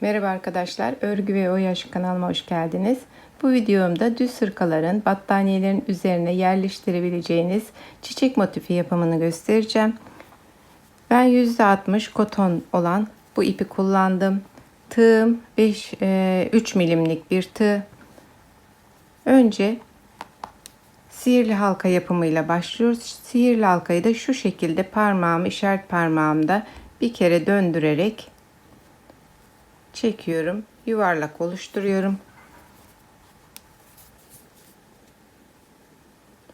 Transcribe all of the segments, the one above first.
Merhaba arkadaşlar, Örgü ve Oyaş kanalıma hoş geldiniz. Bu videomda düz hırkaların battaniyelerin üzerine yerleştirebileceğiniz çiçek motifi yapımını göstereceğim. Ben %60 koton olan bu ipi kullandım. Tığım 5, e, 3 milimlik bir tığ. Önce sihirli halka yapımıyla başlıyoruz. Sihirli halkayı da şu şekilde parmağımı işaret parmağımda bir kere döndürerek çekiyorum. Yuvarlak oluşturuyorum.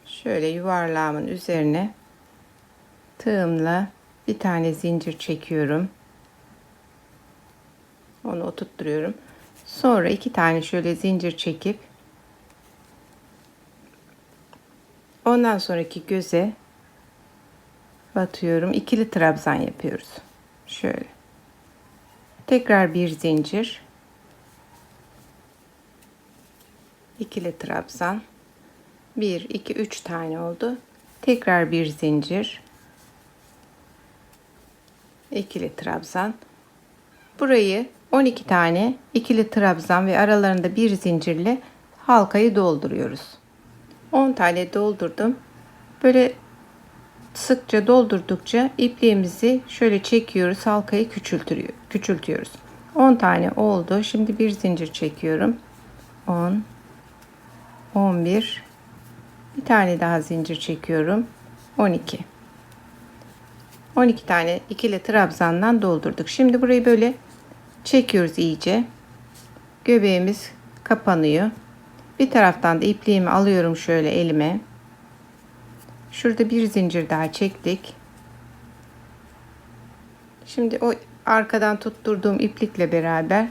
Şöyle yuvarlağımın üzerine tığımla bir tane zincir çekiyorum. Onu oturtturuyorum. Sonra iki tane şöyle zincir çekip ondan sonraki göze batıyorum. İkili trabzan yapıyoruz. Şöyle. Tekrar bir zincir. ikili trabzan. 1 2 3 tane oldu. Tekrar bir zincir. ikili trabzan. Burayı 12 tane ikili trabzan ve aralarında bir zincirle halkayı dolduruyoruz. 10 tane doldurdum. Böyle sıkça doldurdukça ipliğimizi şöyle çekiyoruz. Halkayı küçültüyor, küçültüyoruz. 10 tane oldu. Şimdi bir zincir çekiyorum. 10 11 bir tane daha zincir çekiyorum. 12 12 tane ikili trabzandan doldurduk. Şimdi burayı böyle çekiyoruz iyice. Göbeğimiz kapanıyor. Bir taraftan da ipliğimi alıyorum şöyle elime. Şurada bir zincir daha çektik. Şimdi o arkadan tutturduğum iplikle beraber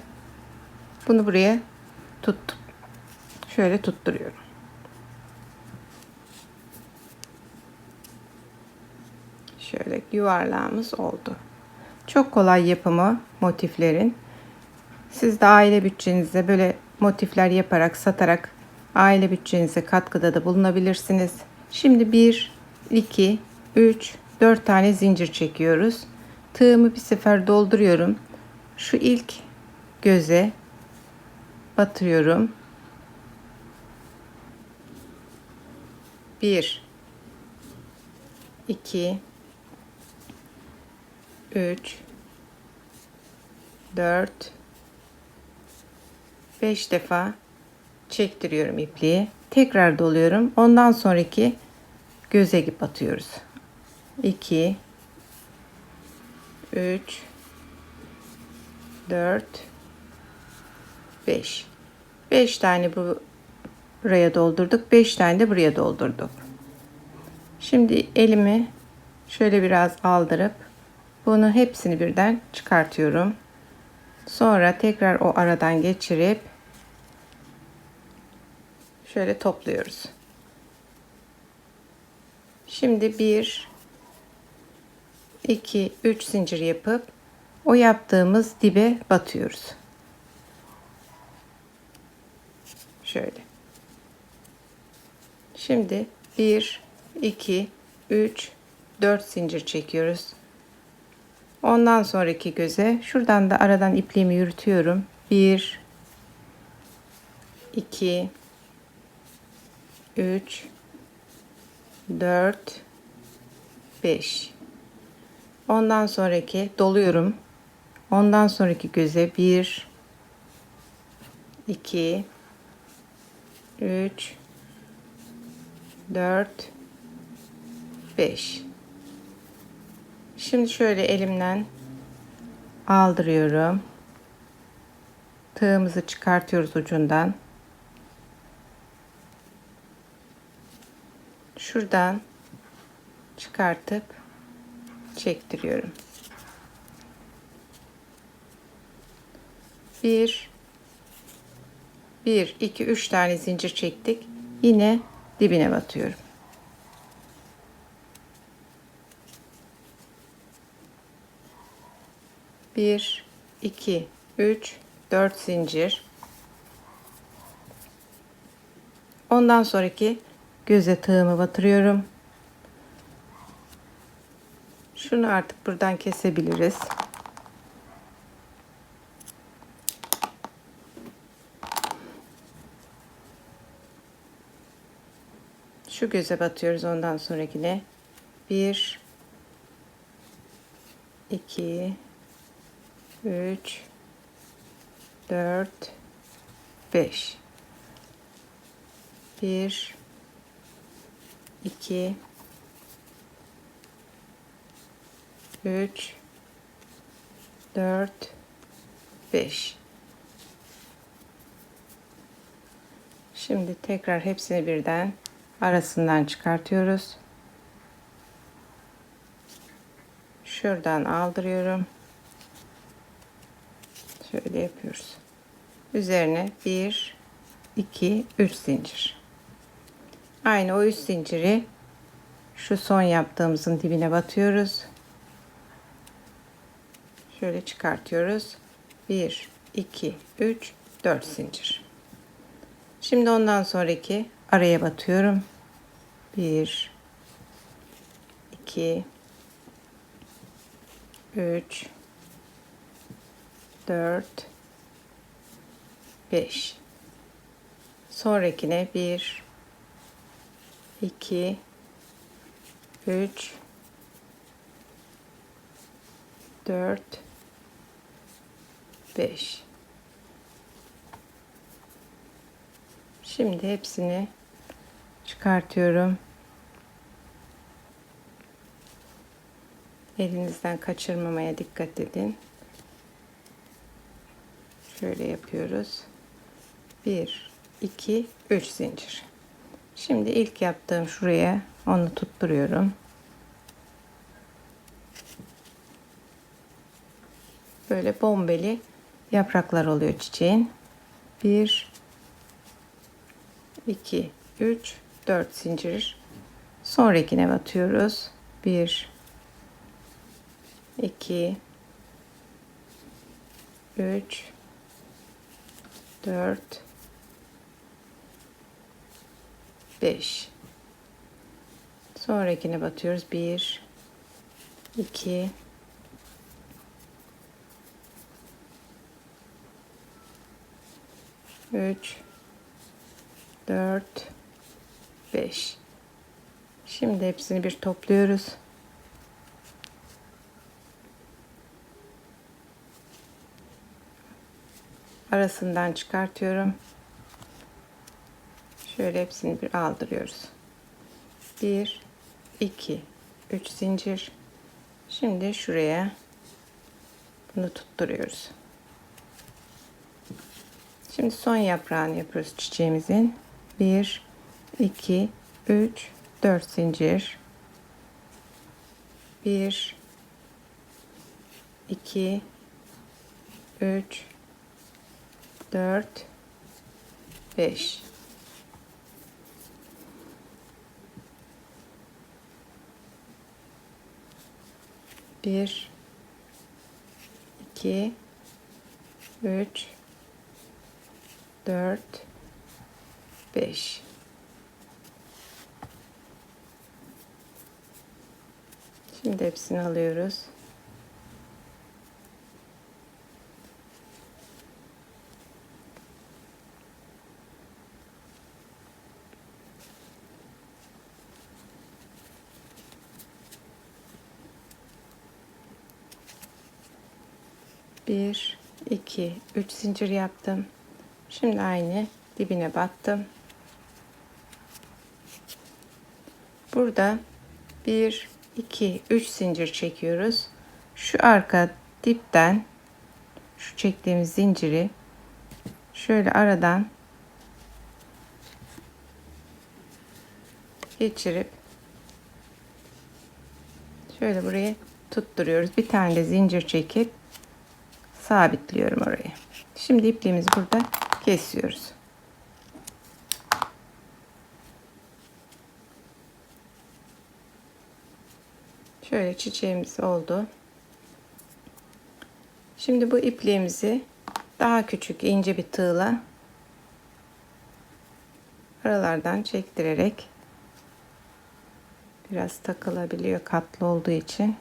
bunu buraya tuttum. Şöyle tutturuyorum. Şöyle yuvarlağımız oldu. Çok kolay yapımı motiflerin. Siz de aile bütçenize böyle motifler yaparak, satarak aile bütçenize katkıda da bulunabilirsiniz. Şimdi 1, 2, 3, 4 tane zincir çekiyoruz. Tığımı bir sefer dolduruyorum. Şu ilk göze batırıyorum. 1 2 3 4 5 defa çektiriyorum ipliği. Tekrar doluyorum. Ondan sonraki göze batıyoruz. 2 3 4 5 5 tane bu buraya doldurduk. 5 tane de buraya doldurduk. Şimdi elimi şöyle biraz aldırıp bunu hepsini birden çıkartıyorum. Sonra tekrar o aradan geçirip şöyle topluyoruz. Şimdi 1 2 3 zincir yapıp o yaptığımız dibe batıyoruz. Şöyle. Şimdi 1 2 3 4 zincir çekiyoruz. Ondan sonraki göze şuradan da aradan ipliğimi yürütüyorum. 1 2 3 4 5 Ondan sonraki doluyorum. Ondan sonraki göze 1 2 3 4 5 Şimdi şöyle elimden aldırıyorum. Tığımızı çıkartıyoruz ucundan. Şuradan çıkartıp çektiriyorum. Bir, bir, iki, üç tane zincir çektik. Yine dibine batıyorum. Bir, iki, üç, dört zincir. Ondan sonraki göze tığımı batırıyorum. Şunu artık buradan kesebiliriz. Şu göze batıyoruz ondan sonrakine. 1 2 3 4 5 1 2 3 4 5 Şimdi tekrar hepsini birden arasından çıkartıyoruz. Şuradan aldırıyorum. Şöyle yapıyoruz. Üzerine 1 2 3 zincir. Aynı o 3 zinciri şu son yaptığımızın dibine batıyoruz. Şöyle çıkartıyoruz. 1 2 3 4 zincir. Şimdi ondan sonraki araya batıyorum. 1 2 3 4 5 sonrakine 1 2 3 4 5 Şimdi hepsini çıkartıyorum. Elinizden kaçırmamaya dikkat edin. Şöyle yapıyoruz. 1 2 3 zincir. Şimdi ilk yaptığım şuraya onu tutturuyorum. Böyle bombeli yapraklar oluyor çiçeğin. 1 2 3 4 zincir. Sonrakine batıyoruz. 1 2 3 4 5 sonrakine batıyoruz 1 2 3 4 5 Şimdi hepsini bir topluyoruz. Arasından çıkartıyorum. Şöyle hepsini bir aldırıyoruz. 1 2 3 zincir. Şimdi şuraya bunu tutturuyoruz. Şimdi son yaprağını yapıyoruz çiçeğimizin. 1 2 3 4 zincir. 1 2 3 4 5 1 2 3 4 5 Şimdi hepsini alıyoruz. Bir, iki, üç zincir yaptım. Şimdi aynı dibine battım. Burada bir, iki, üç zincir çekiyoruz. Şu arka dipten şu çektiğimiz zinciri şöyle aradan geçirip şöyle buraya tutturuyoruz. Bir tane de zincir çekip sabitliyorum oraya. Şimdi ipliğimizi burada kesiyoruz. Şöyle çiçeğimiz oldu. Şimdi bu ipliğimizi daha küçük ince bir tığla aralardan çektirerek biraz takılabiliyor katlı olduğu için.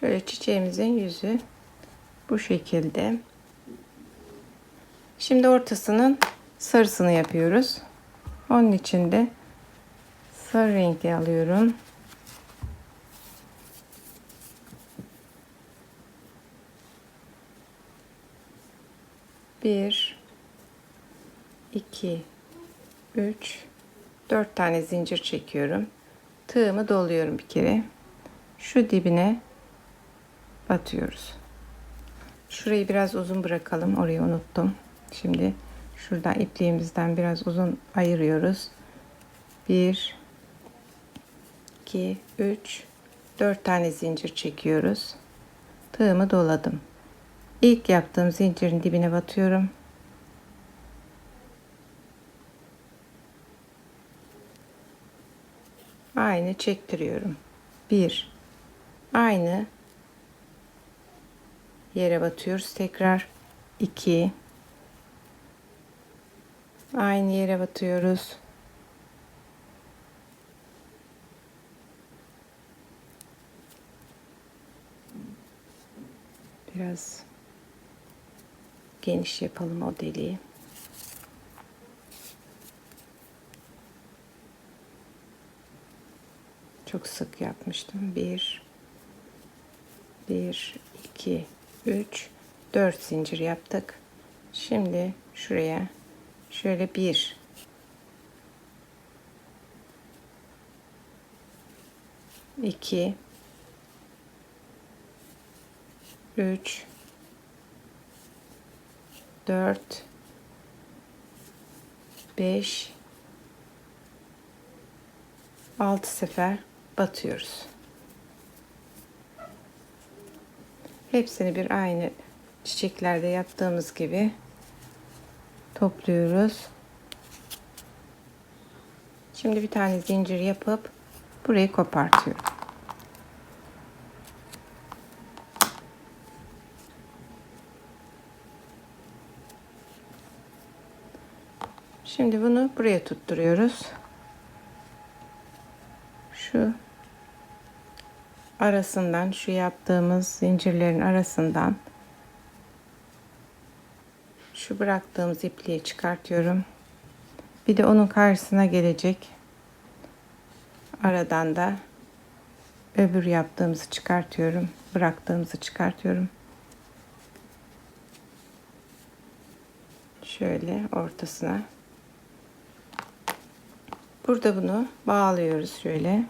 Şöyle çiçeğimizin yüzü bu şekilde. Şimdi ortasının sarısını yapıyoruz. Onun için de sarı renkli alıyorum. Bir, iki, üç, dört tane zincir çekiyorum. Tığımı doluyorum bir kere. Şu dibine batıyoruz. Şurayı biraz uzun bırakalım. Orayı unuttum. Şimdi şuradan ipliğimizden biraz uzun ayırıyoruz. 1 2 3 4 tane zincir çekiyoruz. Tığımı doladım. İlk yaptığım zincirin dibine batıyorum. Aynı çektiriyorum. 1 aynı yere batıyoruz tekrar. 2 aynı yere batıyoruz. Biraz geniş yapalım o deliği. Çok sık yapmıştım. Bir bir iki 3 4 zincir yaptık. Şimdi şuraya şöyle bir. İki. Üç. Dört. Beş. Altı sefer batıyoruz. Hepsini bir aynı çiçeklerde yaptığımız gibi topluyoruz. Şimdi bir tane zincir yapıp burayı kopartıyorum. Şimdi bunu buraya tutturuyoruz. Şu arasından şu yaptığımız zincirlerin arasından şu bıraktığımız ipliği çıkartıyorum. Bir de onun karşısına gelecek aradan da öbür yaptığımızı çıkartıyorum. Bıraktığımızı çıkartıyorum. Şöyle ortasına. Burada bunu bağlıyoruz şöyle.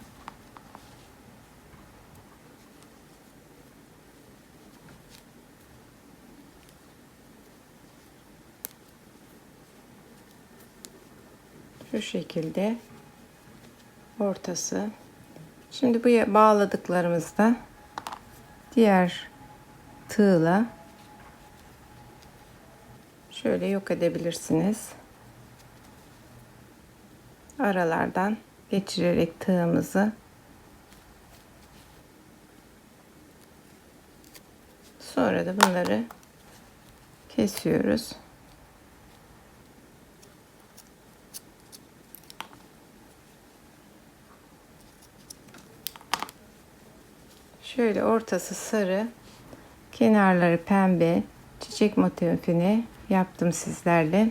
Şu şekilde ortası. Şimdi bu bağladıklarımızda diğer tığla şöyle yok edebilirsiniz. Aralardan geçirerek tığımızı sonra da bunları kesiyoruz. Şöyle ortası sarı, kenarları pembe çiçek motifini yaptım sizlerle.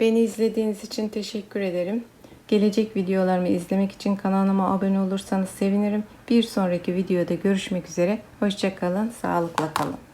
Beni izlediğiniz için teşekkür ederim. Gelecek videolarımı izlemek için kanalıma abone olursanız sevinirim. Bir sonraki videoda görüşmek üzere. Hoşçakalın, sağlıkla kalın.